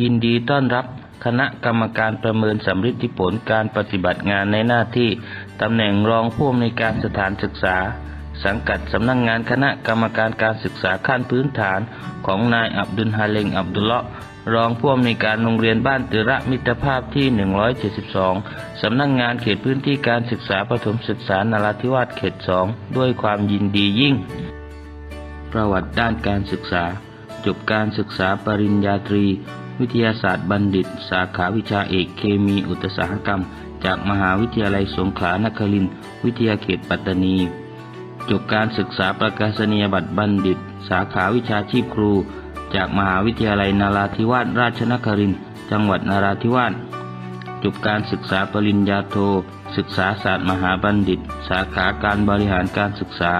ยินดีต้อนรับคณะกรรมการประเมินสำฤทธิผลการปฏิบัติงานในหน้าที่ตำแหน่งรองผู้อำนวยการสถานศึกษา สังกัดสำนักงงานคณะกรรมการการศึกษาขั้นพื้นฐานของนายอับดุลฮาเลงอับดุลเลาะห์รองผู้อำนวยการโรงเรียนบ้านติระมิตรภาพที่ 172 สำนักงงานเขตพื้นที่การศึกษาประถมศึกษานราธิวาสเขต 2 ด้วยความยินดียิ่ง ประวัติด้านการศึกษา จบการศึกษาปริญญาตรี วิทยาศาสตร์บัณฑิต สาขาวิชาเอกเคมีอุตสาหกรรม จากมหาวิทยาลัยสงขลานครินทร์วิทยาเขตปัตตานี จบการศึกษาประกาศนียบัตรบัณฑิต สาขาวิชาชีพครู จากมหาวิทยาลัยนาราธิวาสราชนครินทร์จังหวัดนาราธิวาสจบการศึกษาปริญญาโท ศึกษาศาสตร์มหาบัณฑิต สาขาการบริหารการศึกษา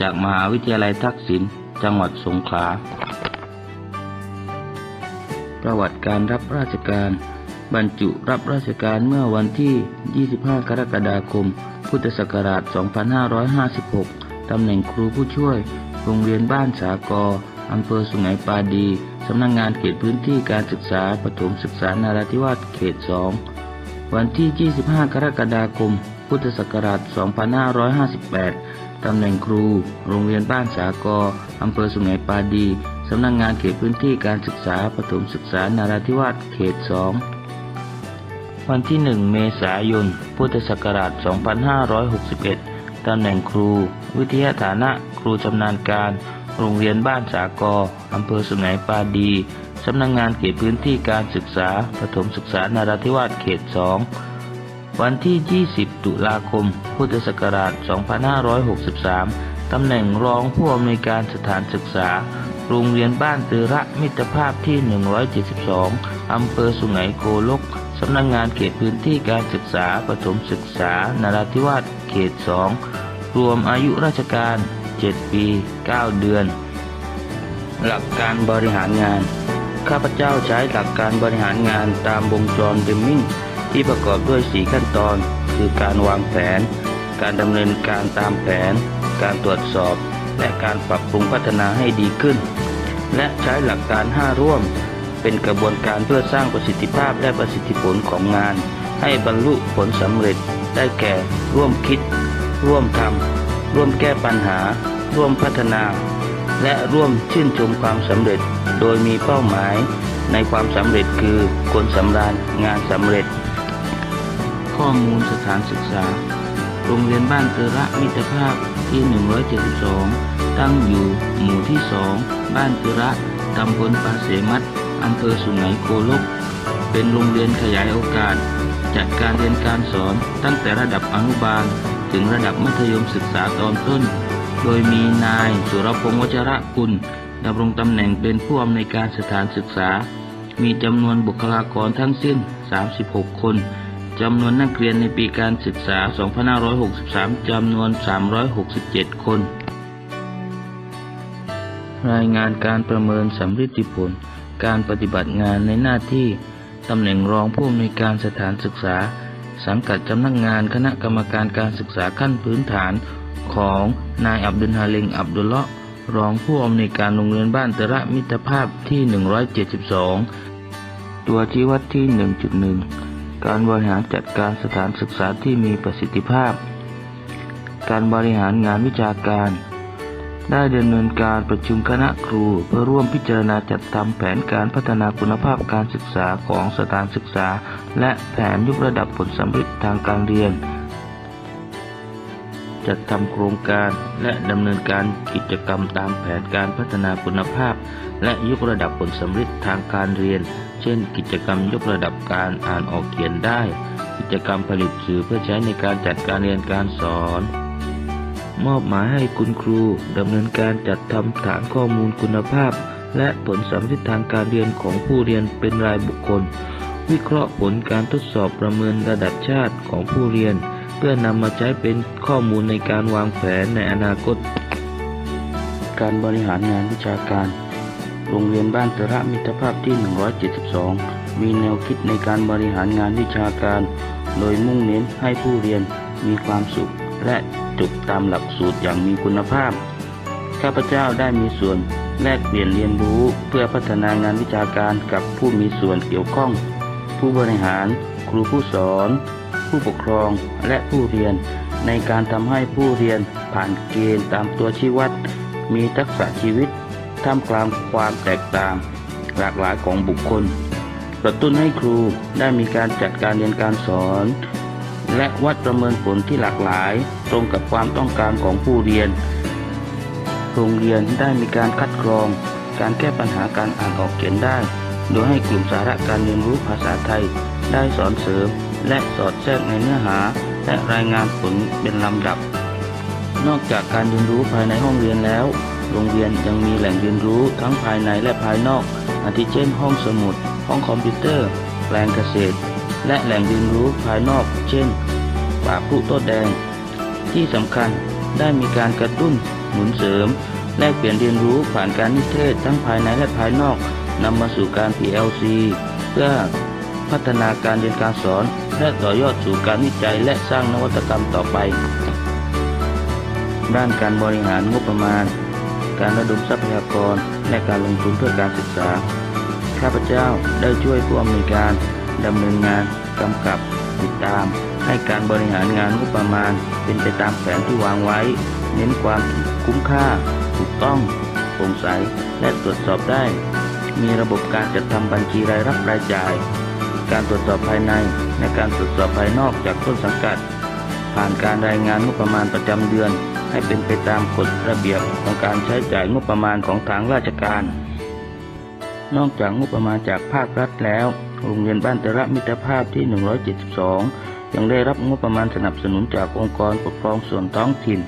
จากมหาวิทยาลัยทักษิณจังหวัดสงขลา ประวัติการรับราชการ บรรจุรับราชการเมื่อวันที่ 25 กรกฎาคม พุทธศักราช 2556 ตำแหน่งครูผู้ช่วย โรงเรียนบ้านสากออำเภอสุไหงปาดี สำนักงงานเขตพื้นที่การศึกษาประถมศึกษานาราธิวาสเขต 2 วันที่ 25 กรกฎาคม พุทธศักราช 2558 ตำแหน่งครู โรงเรียนบ้านสากออำเภอสุไหงปาดี สำนักงงานเขตพื้นที่การศึกษาประถมศึกษานาราธิวาสเขต 2 วันที่ 1 เมษายน พุทธศักราช 2561 ตำแหน่งครู วิทยาฐานะครูชำนาญการ โรงเรียนบ้านสากออำเภอสุไหงปาดี สำนักงงานเขตพื้นที่การศึกษาประถมศึกษานาราธิวาสเขต 2 วันที่ 20 ตุลาคม พุทธศักราช 2563 ตำแหน่งรองผู้อำนวยการสถานศึกษา โรงเรียนบ้านเตระมิตรภาพที่ 172 อำเภอสุไหงโกลก สำนักงงานเขตพื้นที่การศึกษาประถมศึกษานาราธิวาสเขต 2 รวมอายุราชการ 7 ปี 9 เดือน หลักการบริหารงาน ข้าพเจ้าใช้หลักการบริหารงานตามวงจรเดมมิงที่ประกอบด้วย 4 ขั้นตอน คือการวางแผน การดำเนินการตามแผน การตรวจสอบ และการปรับปรุงพัฒนาให้ดีขึ้น และใช้หลักการ 5 ร่วม เป็นกระบวนการเพื่อสร้างประสิทธิภาพและประสิทธิผลของงาน ให้บรรลุผลสำเร็จได้แก่ ร่วมคิด ร่วมทำร่วมแก้ปัญหา ร่วมพัฒนา และร่วมชื่นชมความสำเร็จ โดยมีเป้าหมาย ในความสำเร็จคือคนสำราญงานสำเร็จ ข้อมูลสถานศึกษาโรงเรียนบ้านเตระมิตรภาพที่ 172 ตั้งอยู่หมู่ที่2บ้านเตระตำบลปาเสมัดอำเภอสุไหงโกลก เป็นโรงเรียนขยายโอกาส จัดการเรียนการสอนตั้งแต่ระดับอนุบาล ถึงระดับมัธยมศึกษาตอนต้น โดยมีนายสุรพงษ์วชระกุลดำรงตำแหน่งเป็นผู้อำนวยการสถานศึกษา มีจำนวนบุคลากรทั้งสิ้น 36 คนจำนวนนักเรียนในปีการศึกษา 2563 จำนวน 367 คน รายงานการประเมินสำฤทธิผล การปฏิบัติงานในหน้าที่ ตำแหน่งรองผู้อำนวยการสถานศึกษา สังกัดสำนักงงานคณะกรรมการการศึกษาขั้นพื้นฐาน ของนายอับดุลฮาเลงอับดุลเลาะห์รองผู้อำนวยการโรงเรียนบ้านตระมิตรภาพที่ 172 ตัวชี้วัดที่ 1.1 การบริหารจัดการสถานศึกษาที่มีประสิทธิภาพ การบริหารงานวิชาการ ได้ดำเนินการประชุมคณะครูเพื่อร่วมพิจารณาจัดทำแผนการพัฒนาคุณภาพการศึกษาของสถานศึกษา และแผนยกระดับผลสำเร็จทางการเรียน จัดทำโครงการและดำเนินการกิจกรรมตามแผนการพัฒนาคุณภาพ และยกระดับผลสำเร็จทางการเรียน เช่น กิจกรรมยกระดับการอ่านออกเขียนได้ กิจกรรมผลิตสื่อเพื่อใช้ในการจัดการเรียนการสอน มอบหมายให้คุณครูดำเนินการจัดทำฐานข้อมูลคุณภาพ และผลสำเร็จทางการเรียนของผู้เรียนเป็นรายบุคคล วิเคราะห์ผลการทดสอบประเมินระดับชาติของผู้เรียน เพื่อนำมาใช้เป็นข้อมูลในการวางแผนในอนาคต การบริหารงานวิชาการ โรงเรียนบ้านตระมิตรภาพที่ 172 มีแนวคิดในการบริหารงานวิชาการ โดยมุ่งเน้นให้ผู้เรียนมีความสุขและ จบตามหลักสูตรอย่างมีคุณภาพ ข้าพเจ้าได้มีส่วนแลกเปลี่ยนเรียนรู้เพื่อพัฒนางานวิชาการกับผู้มีส่วนเกี่ยวข้อง ผู้บริหาร ครูผู้สอน ผู้ปกครองและผู้เรียน ในการทำให้ผู้เรียนผ่านเกณฑ์ตามตัวชี้วัด มีทักษะชีวิตท่ามกลางความแตกต่าง หลากหลายของบุคคล กระตุ้นให้ครูได้มีการจัดการเรียนการสอน และวัดประเมินผลที่หลากหลาย ตรงกับความต้องการของผู้เรียน โรงเรียนได้มีการคัดกรอง การแก้ปัญหาการอ่านออกเขียนได้ โดยให้กลุ่มสาระการเรียนรู้ภาษาไทย ได้สอนเสริม และสอดแทรกในเนื้อหา และรายงานผลเป็นลำดับ นอกจากการเรียนรู้ภายในห้องเรียนแล้ว โรงเรียนยังมีแหล่งเรียนรู้ทั้งภายในและภายนอก อาทิเช่น ห้องสมุด ห้องคอมพิวเตอร์ แปลงเกษตรและแหล่งเรียนรู้ภายนอก เช่น ป่าพลุโต้แดง ที่สำคัญได้มีการกระตุ้นหนุนเสริม แลกเปลี่ยนเรียนรู้ผ่านการนิเทศทั้งภายในและภายนอกนำมาสู่การ PLC เพื่อพัฒนาการเรียนการสอน และต่อยอดสู่การวิจัยและสร้างนวัตกรรมต่อไป ด้านการบริหารงบประมาณ การระดมทรัพยากร และการลงทุนเพื่อการศึกษา ข้าพเจ้าได้ช่วยผู้อำนวยการดำเนินงานกำกับ ติดตาม ให้การบริหารงานงบประมาณ เป็นไปตามแผนที่วางไว้ เน้นความคุ้มค่า ถูกต้องโปร่งใสและตรวจสอบได้ มีระบบการจัดทำบัญชีรายรับรายจ่าย การตรวจสอบภายในและการตรวจสอบภายนอกจากต้นสังกัด ผ่านการรายงานงบประมาณประจำเดือน ให้เป็นไปตามกฎระเบียบของการใช้จ่ายงบประมาณของทางราชการ นอกจากงบประมาณจากภาครัฐแล้ว โรงเรียนบ้านตระมิตรภาพที่ 172 ยังได้รับงบประมาณสนับสนุนจากองค์กรปกครองส่วนท้องถิ่น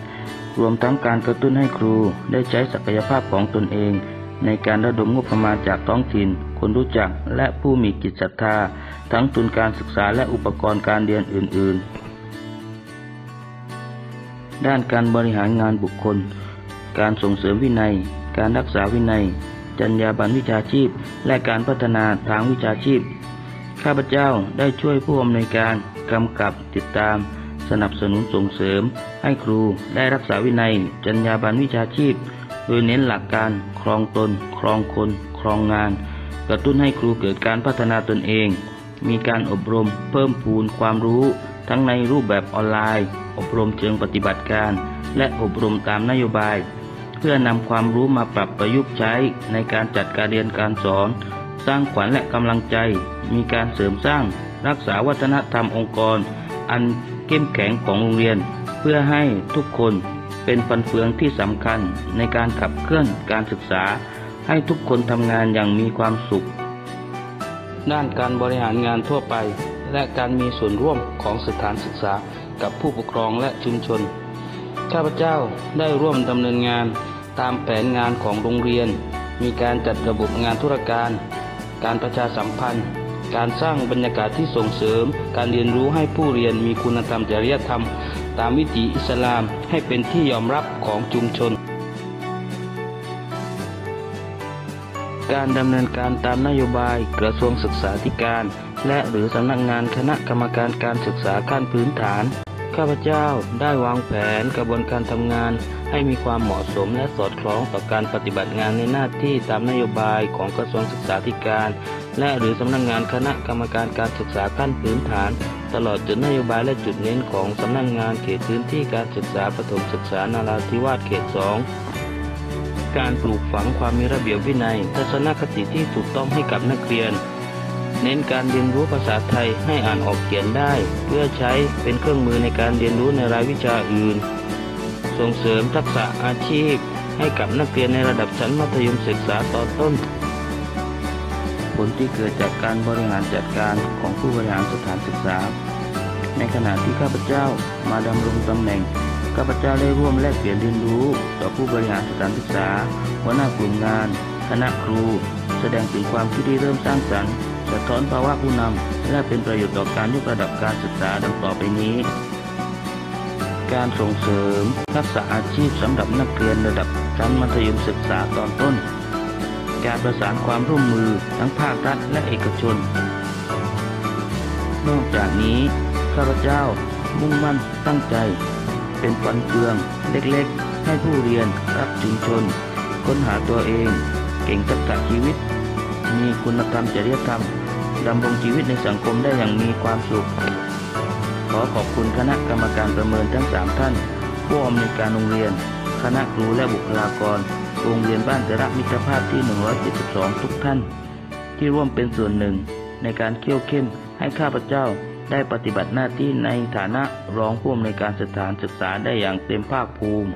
รวมทั้งการกระตุ้นให้ครูได้ใช้ศักยภาพของตนเอง ในการระดมงบประมาณจากท้องถิ่น คนรู้จักและผู้มีจิตศรัทธา ทั้งทุนการศึกษาและอุปกรณ์การเรียนอื่น ๆ ด้านการบริหารงานบุคคล การส่งเสริมวินัย การรักษาวินัยจรรยาบรรณวิชาชีพ และการพัฒนาทางวิชาชีพ ข้าพเจ้าได้ช่วยผู้อำนวยการกำกับติดตาม สนับสนุนส่งเสริม ให้ครูได้รักษาวินัย จรรยาบรรณวิชาชีพ โดยเน้นหลักการครองตน ครองคน ครองงาน กระตุ้นให้ครูเกิดการพัฒนาตนเอง มีการอบรมเพิ่มพูนความรู้ ทั้งในรูปแบบออนไลน์ อบรมเชิงปฏิบัติการ และอบรมตามนโยบาย เพื่อนำความรู้มาปรับประยุกต์ใช้ในการจัดการเรียนการสอน สร้างขวัญและกำลังใจ มีการเสริมสร้างรักษาวัฒนธรรมองค์กร อันเข้มแข็งของโรงเรียน เพื่อให้ทุกคนเป็นฟันเฟืองที่สำคัญในการขับเคลื่อนการศึกษา ให้ทุกคนทำงานอย่างมีความสุข ด้านการบริหารงานทั่วไป และการมีส่วนร่วมของสถานศึกษากับผู้ปกครองและชุมชน ข้าพเจ้าได้ร่วมดำเนินงานตามแผนงานของโรงเรียน มีการจัดระบบงานธุรการ การประชาสัมพันธ์ การสร้างบรรยากาศที่ส่งเสริม การเรียนรู้ให้ผู้เรียนมีคุณธรรมจริยธรรม ตามวิถีอิสลามให้เป็นที่ยอมรับของชุมชน การดำเนินการตามนโยบายกระทรวงศึกษาธิการ และหรือสำนักงานคณะกรรมการการศึกษาขั้นพื้นฐาน ข้าพเจ้าได้วางแผนกระบวนการทำงาน ให้มีความเหมาะสมและสอดคล้องต่อการปฏิบัติงานในหน้าที่ตามนโยบายของกระทรวงศึกษาธิการ และหรือสำนักงานคณะกรรมการการศึกษาขั้นพื้นฐาน ตลอดจนนโยบายและจุดเน้นของสำนักงานเขตพื้นที่การศึกษาประถมศึกษานาราธิวาสเขตสองการปลูกฝังความมีระเบียบวินัย ทัศนคติที่ถูกต้องให้กับนักเรียน เน้นการเรียนรู้ภาษาไทยให้อ่านออกเขียนได้ เพื่อใช้เป็นเครื่องมือในการเรียนรู้ในรายวิชาอื่น ส่งเสริมทักษะอาชีพ ให้กับนักเรียนในระดับชั้นมัธยมศึกษาตอนต้น ผลที่เกิดจากการบริหารจัดการของผู้บริหารสถานศึกษา ในขณะที่ข้าพเจ้ามาดำรงตำแหน่งข้าพเจ้าได้ร่วมแลกเปลี่ยนเรียนรู้ ต่อผู้บริหารสถานศึกษาหัวหน้ากลุ่มงาน คณะครู แสดงถึงความคิดที่เริ่มสร้างสรรค์ สะท้อนภาวะผู้นำ และเป็นประโยชน์ต่อการยกระดับการศึกษาดังต่อไปนี้ การส่งเสริมทักษะอาชีพสำหรับนักเรียนระดับชั้นมัธยมศึกษาตอนต้น การประสานความร่วมมือทั้งภาครัฐและเอกชน นอกจากนี้ ข้าพเจ้ามุ่งมั่นตั้งใจ เป็นฟันเฟืองเล็กๆ ให้ผู้เรียนรับชุมชน ค้นหาตัวเอง เก่งทักษะชีวิต มีคุณธรรมจริยธรรม ดำรงชีวิตในสังคมได้อย่างมีความสุข ขอขอบคุณคณะกรรมการประเมินทั้ง 3 ท่าน ผู้อำนวยการโรงเรียน คณะครูและบุคลากร โรงเรียนบ้านเตระมิตรภาพที่ 172 ทุกท่าน ที่ร่วมเป็นส่วนหนึ่ง ในการเคี่ยวเข้มให้ข้าพเจ้าได้ปฏิบัติหน้าที่ในฐานะรองผู้อำนวยการสถานศึกษาได้อย่างเต็มภาคภูมิ